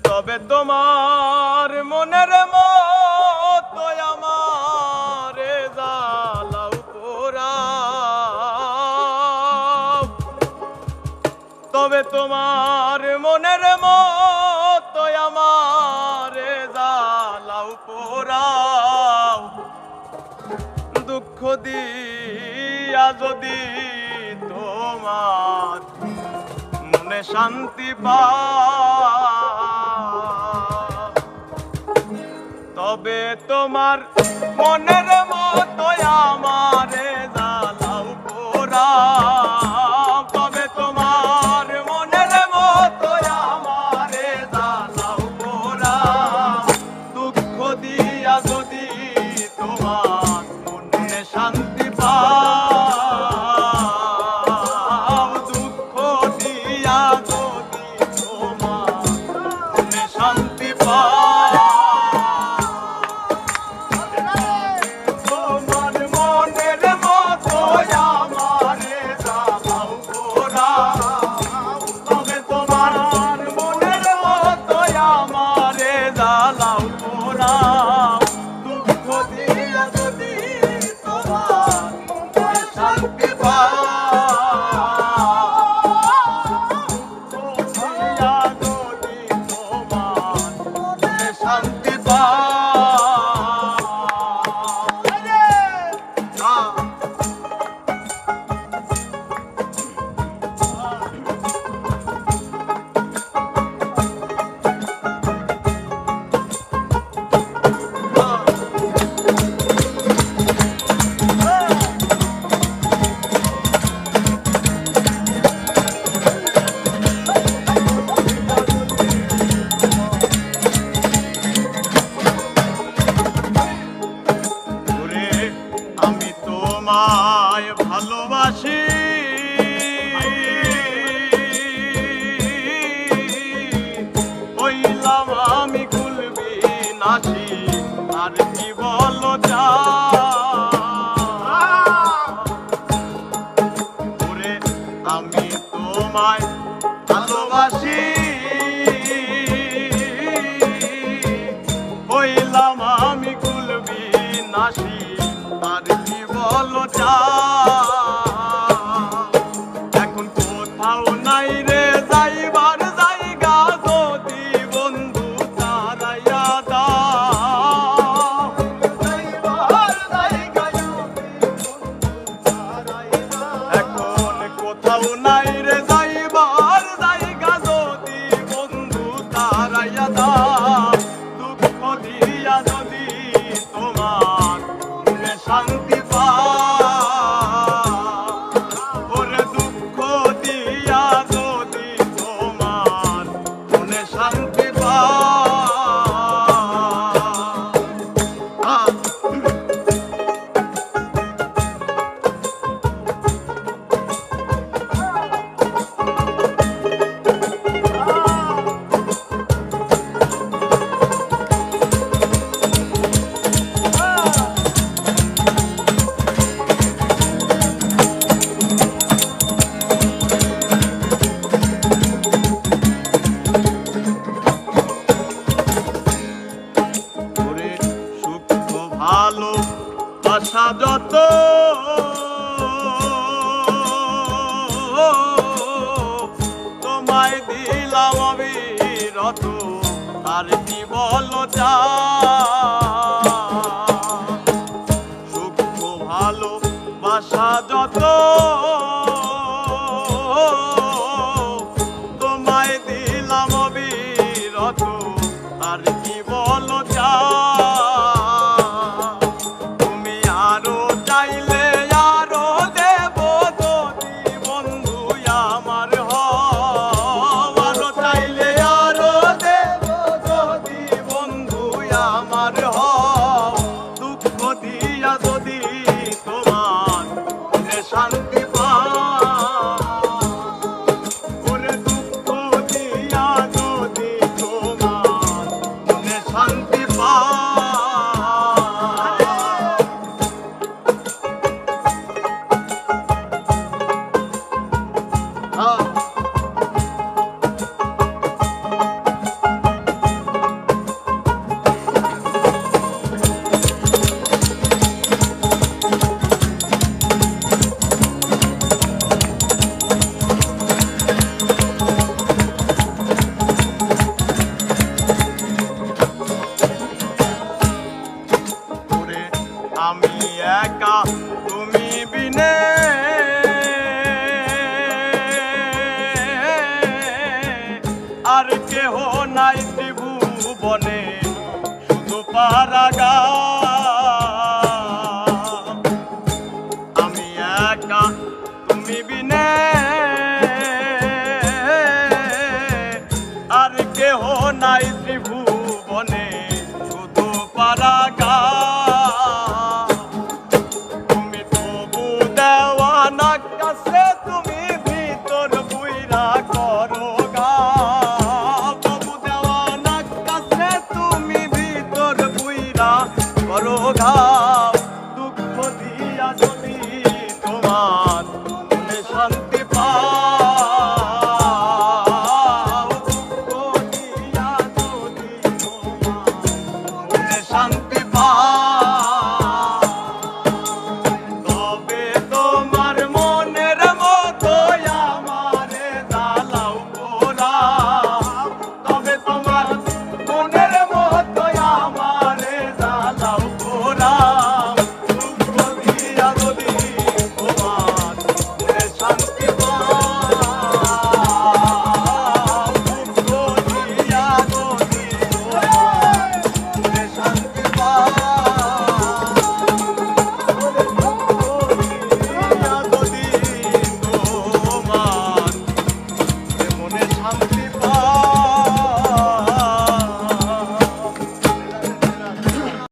তবে তোমার মনের মতো আমার জালাও পোরা তবে তোমার মনের মতো আমার জালাও পোরাও দুঃখ দিয়া যদি তোমার মনে শান্তি পা তোমার মনের মতো আমারে জ্বালাও পোড়া। আমি তোমায় ভালোবাসি। হইলাম আমি কুলবি নাসি তার কি বলো যা? যত তোমায় দিলাম আমি রত আর কি বলো যা? Shanti. আমি একা, তুমি বিনে। আর কেহ নাই ত্রিভুবনে শুধু পারাগা আমি একা, তুমি বিনে। আর কেহ নাই ত্রিভুব